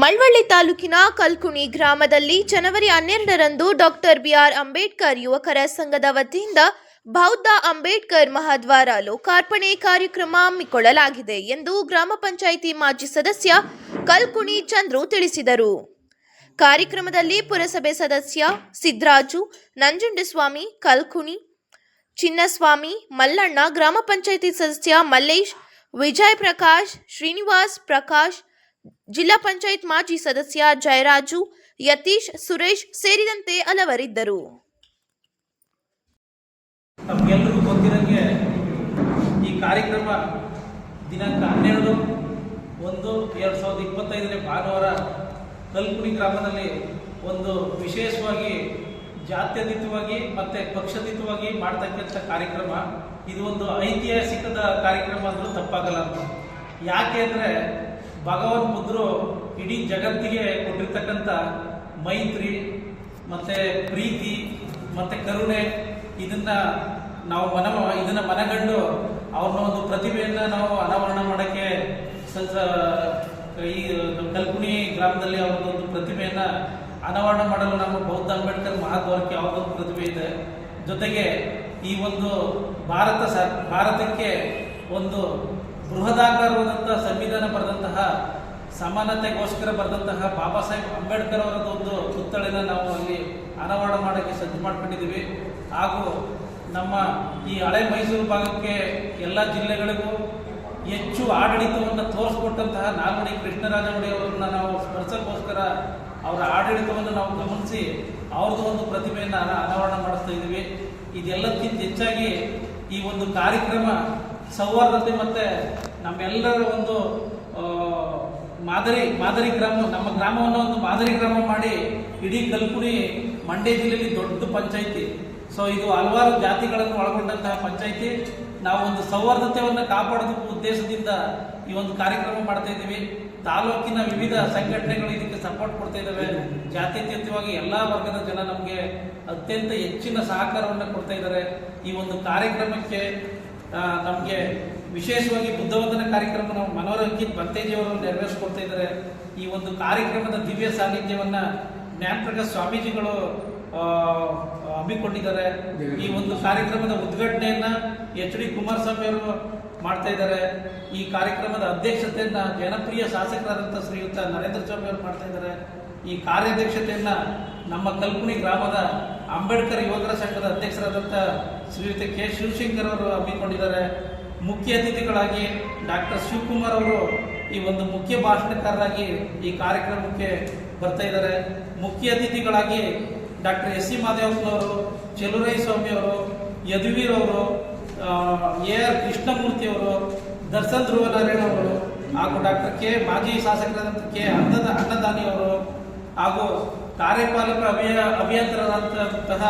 ಮಳವಳ್ಳಿ ತಾಲೂಕಿನ ಕಲ್ಕುಣಿ ಗ್ರಾಮದಲ್ಲಿ ಜನವರಿ ಹನ್ನೆರಡರಂದು ಡಾಕ್ಟರ್ ಬಿಆರ್ ಅಂಬೇಡ್ಕರ್ ಯುವಕರ ಸಂಘದ ವತಿಯಿಂದ ಬೌದ್ಧ ಅಂಬೇಡ್ಕರ್ ಮಹಾದ್ವಾರ ಲೋಕಾರ್ಪಣೆ ಕಾರ್ಯಕ್ರಮ ಹಮ್ಮಿಕೊಳ್ಳಲಾಗಿದೆ ಎಂದು ಗ್ರಾಮ ಪಂಚಾಯಿತಿ ಮಾಜಿ ಸದಸ್ಯ ಕಲ್ಕುಣಿ ಚಂದ್ರು ತಿಳಿಸಿದರು. ಕಾರ್ಯಕ್ರಮದಲ್ಲಿ ಪುರಸಭೆ ಸದಸ್ಯ ಸಿದ್ರಾಜು ನಂಜುಂಡಸ್ವಾಮಿ, ಕಲ್ಕುಣಿ, ಚಿನ್ನಸ್ವಾಮಿ, ಮಲ್ಲಣ್ಣ, ಗ್ರಾಮ ಪಂಚಾಯಿತಿ ಸದಸ್ಯ ಮಲ್ಲೇಶ್, ವಿಜಯ್ ಪ್ರಕಾಶ್, ಶ್ರೀನಿವಾಸ್ ಪ್ರಕಾಶ್ ಜಿಲ್ಲಾ ಪಂಚಾಯತ್ ಮಾಜಿ ಸದಸ್ಯ ಜಯರಾಜು, ಯತೀಶ್, ಸುರೇಶ್ ಸೇರಿದಂತೆ ಹಲವರಿದ್ದರು. ನಮಗೆಲ್ಲರಿಗೂ ಗೊತ್ತಿರಂಗೆ ಈ ಕಾರ್ಯಕ್ರಮ ದಿನಾಂಕ ಹನ್ನೆರಡು, ಒಂದು, ಎರಡು ಸಾವಿರದ ಇಪ್ಪತ್ತೈದನೇ ಭಾನುವಾರ ಕಲ್ಕುಣಿ ಗ್ರಾಮದಲ್ಲಿ ಒಂದು ವಿಶೇಷವಾಗಿ ಜಾತ್ಯತೀತವಾಗಿ ಮತ್ತು ಪಕ್ಷಾತೀತವಾಗಿ ಮಾಡ್ತಕ್ಕಂಥ ಕಾರ್ಯಕ್ರಮ. ಇದು ಒಂದು ಐತಿಹಾಸಿಕದ ಕಾರ್ಯಕ್ರಮ ಅಂದರೂ ತಪ್ಪಾಗಲ್ಲ ಯಾಕೆ ಅಂದರೆ ಭಗವಾನ್ ಬುದ್ಧರು ಇಡೀ ಜಗತ್ತಿಗೆ ಕೊಟ್ಟಿರ್ತಕ್ಕಂಥ ಮೈತ್ರಿ, ಮತ್ತು ಪ್ರೀತಿ, ಮತ್ತು ಕರುಣೆ, ಇದನ್ನ ನಾವು ಮನ ಇದನ್ನ ಮನಗಂಡು ಅವ್ರನ್ನ ಒಂದು ಪ್ರತಿಭೆಯನ್ನ ನಾವು ಅನಾವರಣ ಮಾಡೋಕ್ಕೆ ಈ ಕಲ್ಕುಣಿ ಗ್ರಾಮದಲ್ಲಿ ಅವ್ರದ್ದೊಂದು ಪ್ರತಿಭೆಯನ್ನ ಅನಾವರಣ ಮಾಡಲು ನಮ್ಮ ಬೌದ್ಧ ಅಂಬೇಡ್ಕರ್ ಮಹಾದ್ವಾರಕ್ಕೆ ಯಾವುದೊಂದು ಪ್ರತಿಭೆ ಇದೆ. ಜೊತೆಗೆ ಈ ಒಂದು ಭಾರತ ಸ ಭಾರತಕ್ಕೆ ಒಂದು ಬೃಹದಾಕಾರವಾದಂತಹ ಸಂವಿಧಾನ ಸಮಾನತೆಗೋಸ್ಕರ ಬರೆದಂತಹ ಬಾಬಾ ಸಾಹೇಬ್ ಅಂಬೇಡ್ಕರ್ ಅವರದ ಒಂದು ಪುತ್ಥಳಿನ ನಾವು ಅಲ್ಲಿ ಅನಾವರಣ ಮಾಡೋಕ್ಕೆ ಸಜ್ಜು ಮಾಡ್ಕೊಂಡಿದ್ದೀವಿ. ಹಾಗೂ ನಮ್ಮ ಈ ಹಳೆ ಮೈಸೂರು ಭಾಗಕ್ಕೆ ಎಲ್ಲ ಜಿಲ್ಲೆಗಳಿಗೂ ಹೆಚ್ಚು ಆಡಳಿತವನ್ನು ತೋರಿಸ್ಕೊಟ್ಟಂತಹ ನಾಲ್ವಡಿ ಕೃಷ್ಣರಾಜ ಒಡೆಯವರನ್ನ ನಾವು ಸ್ಮರಿಸೋಕ್ಕೋಸ್ಕರ ಅವರ ಆಡಳಿತವನ್ನು ನಾವು ಗಮನಿಸಿ ಅವ್ರದ್ದು ಒಂದು ಪ್ರತಿಭೆಯನ್ನು ಅನಾವರಣ ಮಾಡಿಸ್ತಾ ಇದ್ದೀವಿ. ಇದೆಲ್ಲಕ್ಕಿಂತ ಹೆಚ್ಚಾಗಿ ಈ ಒಂದು ಕಾರ್ಯಕ್ರಮ ಸೌಹಾರ್ದತೆ ಮತ್ತು ನಮ್ಮೆಲ್ಲರ ಒಂದು ಮಾದರಿ ಮಾದರಿ ಗ್ರಾಮ, ನಮ್ಮ ಗ್ರಾಮವನ್ನು ಒಂದು ಮಾದರಿ ಗ್ರಾಮ ಮಾಡಿ ಇಡೀ ಕಲ್ಪುಣಿ ಮಂಡ್ಯ ಜಿಲ್ಲೆಯಲ್ಲಿ ದೊಡ್ಡ ಪಂಚಾಯಿತಿ. ಸೊ ಇದು ಹಲವಾರು ಜಾತಿಗಳನ್ನು ಒಳಗೊಂಡಂತಹ ಪಂಚಾಯಿತಿ. ನಾವು ಒಂದು ಸೌಹಾರ್ದತೆಯನ್ನು ಕಾಪಾಡೋದ ಉದ್ದೇಶದಿಂದ ಈ ಒಂದು ಕಾರ್ಯಕ್ರಮ ಮಾಡ್ತಾ ಇದ್ದೀವಿ. ತಾಲೂಕಿನ ವಿವಿಧ ಸಂಘಟನೆಗಳು ಇದಕ್ಕೆ ಸಪೋರ್ಟ್ ಕೊಡ್ತಾ ಇದ್ದಾವೆ ಜಾತ್ಯತೀತವಾಗಿ ಎಲ್ಲ ವರ್ಗದ ಜನ ನಮಗೆ ಅತ್ಯಂತ ಹೆಚ್ಚಿನ ಸಹಕಾರವನ್ನು ಕೊಡ್ತಾ ಇದ್ದಾರೆ ಈ ಒಂದು ಕಾರ್ಯಕ್ರಮಕ್ಕೆ ನಮಗೆ ವಿಶೇಷವಾಗಿ ಬುದ್ಧವಂತನ ಕಾರ್ಯಕ್ರಮ ನಾವು ಮನೋರಂಜಿತ್ ಭತ್ತೇಜಿಯವರು ನೆರವೇರಿಸಿಕೊಡ್ತಾ ಇದ್ದಾರೆ. ಈ ಒಂದು ಕಾರ್ಯಕ್ರಮದ ದಿವ್ಯ ಸಾನ್ನಿಧ್ಯವನ್ನ ಜ್ಞಾನಪ್ರಕಾಶ್ ಸ್ವಾಮೀಜಿಗಳು ಹಮ್ಮಿಕೊಂಡಿದ್ದಾರೆ. ಈ ಒಂದು ಕಾರ್ಯಕ್ರಮದ ಉದ್ಘಾಟನೆಯನ್ನ ಎಚ್ ಡಿ ಕುಮಾರಸ್ವಾಮಿ ಅವರು ಮಾಡ್ತಾ ಇದ್ದಾರೆ. ಈ ಕಾರ್ಯಕ್ರಮದ ಅಧ್ಯಕ್ಷತೆಯನ್ನ ಜನಪ್ರಿಯ ಶಾಸಕರಾದಂಥ ಶ್ರೀಯುತ ನರೇಂದ್ರ ಸ್ವಾಮಿ ಅವರು ಮಾಡ್ತಾ ಇದ್ದಾರೆ. ಈ ಕಾರ್ಯಾಧ್ಯಕ್ಷತೆಯನ್ನು ನಮ್ಮ ಕಲ್ಪುಣಿ ಗ್ರಾಮದ ಅಂಬೇಡ್ಕರ್ ಯುವಕರ ಸಂಘದ ಅಧ್ಯಕ್ಷರಾದಂಥ ಶ್ರೀಯುತ ಕೆ. ಶಿವಶಂಕರ್ ಅವರು ಹಮ್ಮಿಕೊಂಡಿದ್ದಾರೆ. ಮುಖ್ಯ ಅತಿಥಿಗಳಾಗಿ ಡಾಕ್ಟರ್ ಶಿವಕುಮಾರ್ ಅವರು ಈ ಒಂದು ಮುಖ್ಯ ಭಾಷಣಕಾರರಾಗಿ ಈ ಕಾರ್ಯಕ್ರಮಕ್ಕೆ ಬರ್ತಾ ಇದ್ದಾರೆ. ಮುಖ್ಯ ಅತಿಥಿಗಳಾಗಿ ಡಾಕ್ಟರ್ ಎಸ್ ಸಿ ಮಾದೇವಪ್ಪನವರು ಚೆಲುರೈ ಸ್ವಾಮಿ ಅವರು, ಯದುವೀರ್ ಅವರು ಎ. ಆರ್. ಕೃಷ್ಣಮೂರ್ತಿ ಅವರು ದರ್ಶನ್ ಧ್ರುವನಾರಾಯಣ ಅವರು ಹಾಗೂ ಡಾಕ್ಟರ್ ಕೆ. ಮಾಜಿ ಶಾಸಕರಾದಂಥ ಕೆ. ಅನ್ನದ ಅನ್ನದಾನಿ ಅವರು ಹಾಗೂ ಕಾರ್ಯಪಾಲಕ ಅಭಿಯ ಅಭಿಯಂತರಾದಂತಹ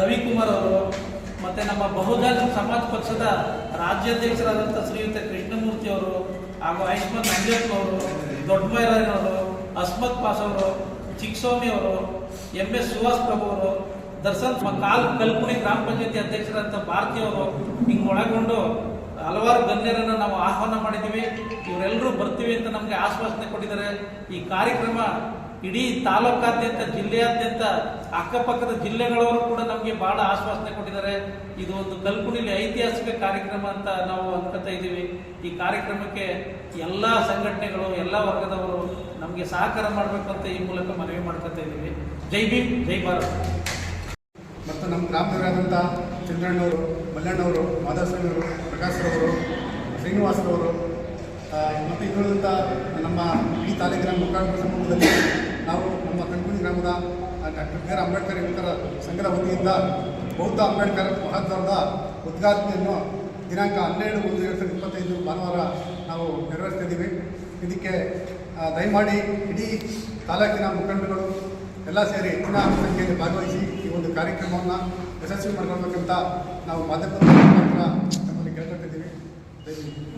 ರವಿಕುಮಾರ್ ಅವರು ಮತ್ತು ನಮ್ಮ ಬಹುಜನ ಸಮಾಜ ಪಕ್ಷದ ರಾಜ್ಯಾಧ್ಯಕ್ಷರಾದಂಥ ಶ್ರೀಯುತ ಕೃಷ್ಣಮೂರ್ತಿ ಅವರು ಹಾಗೂ ಆಯುಷ್ಮಾನ್ ನಂಜಪ್ಪ ಅವರು ದೊಡ್ಡಮೈರಾಯನವರು ಅಸ್ಮತ್ ಪಾಸ್ ಅವರು ಚಿಕ್ಕಸ್ವಾಮಿ ಅವರು, ಎಂ ಎಸ್ ಸುಹಾಸ್ ಪ್ರಭು ಅವರು, ದರ್ಶನ್ ಕಾಲ್ ಕಲ್ಪುಣಿ ಗ್ರಾಮ ಪಂಚಾಯತಿ ಅಧ್ಯಕ್ಷರಾದಂಥ ಭಾರತಿ ಅವರು ಹಿಂಗೆ ಒಳಗೊಂಡು ಹಲವಾರು ಗಣ್ಯರನ್ನು ನಾವು ಆಹ್ವಾನ ಮಾಡಿದ್ದೀವಿ. ಇವರೆಲ್ಲರೂ ಬರ್ತೀವಿ ಅಂತ ನಮಗೆ ಆಶ್ವಾಸನೆ ಕೊಟ್ಟಿದ್ದಾರೆ. ಈ ಕಾರ್ಯಕ್ರಮ ಇಡೀ ತಾಲೂಕಾದ್ಯಂತ, ಜಿಲ್ಲೆಯಾದ್ಯಂತ ಅಕ್ಕಪಕ್ಕದ ಜಿಲ್ಲೆಗಳವರು ಕೂಡ ನಮಗೆ ಬಹಳ ಆಶ್ವಾಸನೆ ಕೊಟ್ಟಿದ್ದಾರೆ. ಇದು ಒಂದು ಕಲ್ಕುಣಿಲಿ ಐತಿಹಾಸಿಕ ಕಾರ್ಯಕ್ರಮ ಅಂತ ನಾವು ಅನ್ಕೋತಾ ಇದ್ದೀವಿ. ಈ ಕಾರ್ಯಕ್ರಮಕ್ಕೆ ಎಲ್ಲ ಸಂಘಟನೆಗಳು, ಎಲ್ಲ ವರ್ಗದವರು ನಮಗೆ ಸಹಕಾರ ಮಾಡಬೇಕು ಅಂತ ಈ ಮೂಲಕ ಮನವಿ ಮಾಡ್ಕೊತಾ ಇದ್ದೀವಿ. ಜೈ ಭೀಮ್, ಜೈ ಭಾರತ್. ಮತ್ತು ನಮ್ಮ ಗ್ರಾಮದವರಾದಂಥ ಚಂದ್ರಣ್ಣವರು, ಮಲ್ಲಣ್ಣವರು, ಮಾಧವಸ್ವಾಮಿಯವರು, ಪ್ರಕಾಶ್ರವರು, ಶ್ರೀನಿವಾಸರವರು ಮತ್ತು ಇನ್ನುಳಿದಂಥ ನಮ್ಮ ಈ ತಾಲೂಕಿನ ಮುಖಂಡರ ಸಮ್ಮುಖದಲ್ಲಿ ನಾವು ನಮ್ಮ ಕಣ್ಕುಣಿ ಗ್ರಾಮದ ಡಾಕ್ಟರ್ ಬಿ ಆರ್ ಅಂಬೇಡ್ಕರ್ ಯುವಕರ ಸಂಘದ ವತಿಯಿಂದ ಬೌದ್ಧ ಅಂಬೇಡ್ಕರ್ ಮಹತ್ವದ ಉದ್ಘಾಟನೆಯನ್ನು ದಿನಾಂಕ ಹನ್ನೆರಡು ಒಂದು ಎರಡು ಸಾವಿರದ ಇಪ್ಪತ್ತೈದು ಭಾನುವಾರ ನಾವು ನೆರವೇರಿಸ್ತಿದ್ದೀವಿ ಇದಕ್ಕೆ ದಯಮಾಡಿ ಇಡೀ ತಾಲೂಕಿನ ಮುಖಂಡರುಗಳು ಎಲ್ಲ ಸೇರಿ ಹೆಚ್ಚಿನ ಸಂಖ್ಯೆಯಲ್ಲಿ ಭಾಗವಹಿಸಿ ಈ ಒಂದು ಕಾರ್ಯಕ್ರಮವನ್ನು ಯಶಸ್ವಿ ಮಾಡಿಕೊಳ್ಬೇಕಂತ ನಾವು ಮಾಧ್ಯಮದ ಮುಖಾಂತರ ನಮ್ಮಲ್ಲಿ ಕೇಳ್ಕೊತಿದ್ದೀವಿ ದಯವಿಟ್ಟು